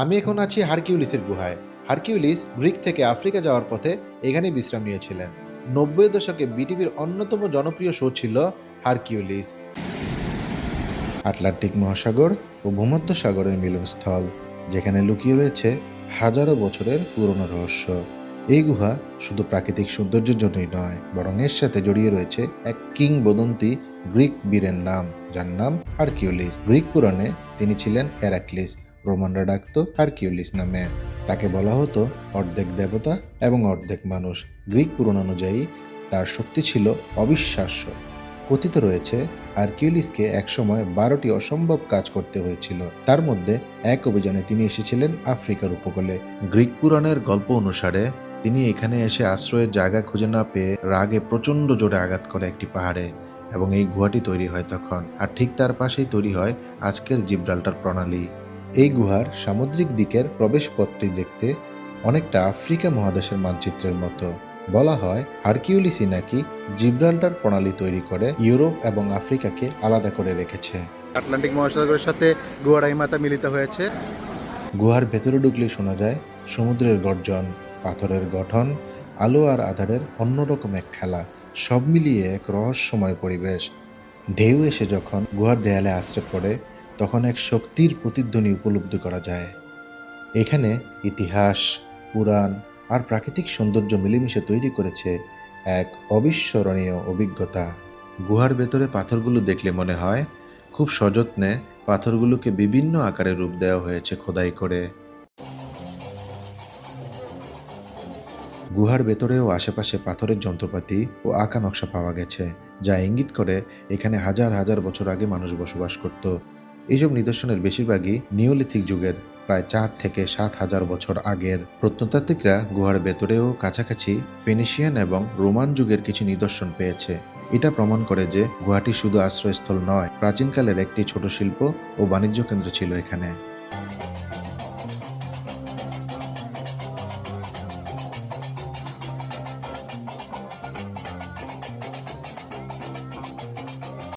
আমি এখন আছি হারকিউলিসের গুহায়। হারকিউলিস গ্রিক থেকে আফ্রিকা যাওয়ার পথে এখানে বিশ্রাম নিয়েছিলেন। নব্বই দশকে বিটিভির অন্যতম জনপ্রিয় শো ছিল হারকিউলিস। আটলান্টিক মহাসাগর ও ভূমধ্য সাগরের মিলনস্থল, যেখানে লুকিয়ে রয়েছে হাজারো বছরের পুরনো রহস্য। এই গুহা শুধু প্রাকৃতিক সৌন্দর্যের জন্যই নয়, বরং এর সাথে জড়িয়ে রয়েছে এক কিংবদন্তি গ্রিক বীরের নাম, যার নাম হারকিউলিস। গ্রিক পুরাণে তিনি ছিলেন হেরাক্লিস রোমানরা ডাকত হারকিউলিস নামে। তাকে বলা হতো অর্ধেক দেবতা এবং অর্ধেক মানুষ। গ্রিক পুরাণ অনুযায়ী তার শক্তি ছিল অবিশ্বাস্য। কথিত রয়েছে, হারকিউলিসকে একসময় বারোটি অসম্ভব কাজ করতে হয়েছিল। তার মধ্যে এক অভিযানে তিনি এসেছিলেন আফ্রিকার উপকূলে। গ্রিক পুরাণের গল্প অনুসারে তিনি এখানে এসে আশ্রয়ের জায়গা খুঁজে না পেয়ে রাগে প্রচণ্ড জোরে আঘাত করে একটি পাহাড়ে এবং এই গুহাটি তৈরি হয় তখন। আর ঠিক তার পাশেই তৈরি হয় আজকের জিব্রাল্টার প্রণালী। এই গুহার সামুদ্রিক দিকের প্রবেশপথটি দেখতে অনেকটা আফ্রিকা মহাদেশের মানচিত্রের মতো। বলা হয় হারকিউলিসই নাকি জিব্রাল্টার প্রণালী তৈরি করে ইউরোপ এবং আফ্রিকাকে আলাদা করে রেখেছে। আটলান্টিক মহাসাগরের সাথে গুয়ারাইমাতা মিলিত হয়েছে। গুহার ভেতরে ঢুকলে শোনা যায় সমুদ্রের গর্জন পাথরের গঠন আলো আর আধারের অন্যরকম এক খেলা সব মিলিয়ে এক রহস্যময় পরিবেশ। ঢেউ এসে যখন গুহার দেয়ালে আশ্রে পড়ে তখন এক শক্তির প্রতিধ্বনি উপলব্ধি করা যায়। এখানে ইতিহাস, পুরাণ আর প্রাকৃতিক সৌন্দর্য মিলেমিশে তৈরি করেছে এক অবিস্মরণীয় অভিজ্ঞতা। গুহার ভেতরে পাথরগুলো দেখলে মনে হয় খুব সযত্নে পাথরগুলোকে বিভিন্ন আকারে রূপ দেওয়া হয়েছে খোদাই করে। গুহার ভেতরেও আশেপাশে পাথরের যন্ত্রপাতি ও আঁকা নকশা পাওয়া গেছে, যা ইঙ্গিত করে এখানে হাজার হাজার বছর আগে মানুষ বসবাস করত। এইসব নিদর্শনের বেশিরভাগই নিওলিথিক যুগের, প্রায় চার থেকে সাত হাজার বছর আগের। প্রত্নতাত্ত্বিকরা গুহার ভেতরেও কাছাকাছি ফিনিশিয়ান এবং রোমান যুগের কিছু নিদর্শন পেয়েছে। এটা প্রমাণ করে যে গুহাটি শুধু আশ্রয়স্থল নয়, প্রাচীনকালের একটি ছোট শিল্প ও বাণিজ্য কেন্দ্র ছিল এখানে।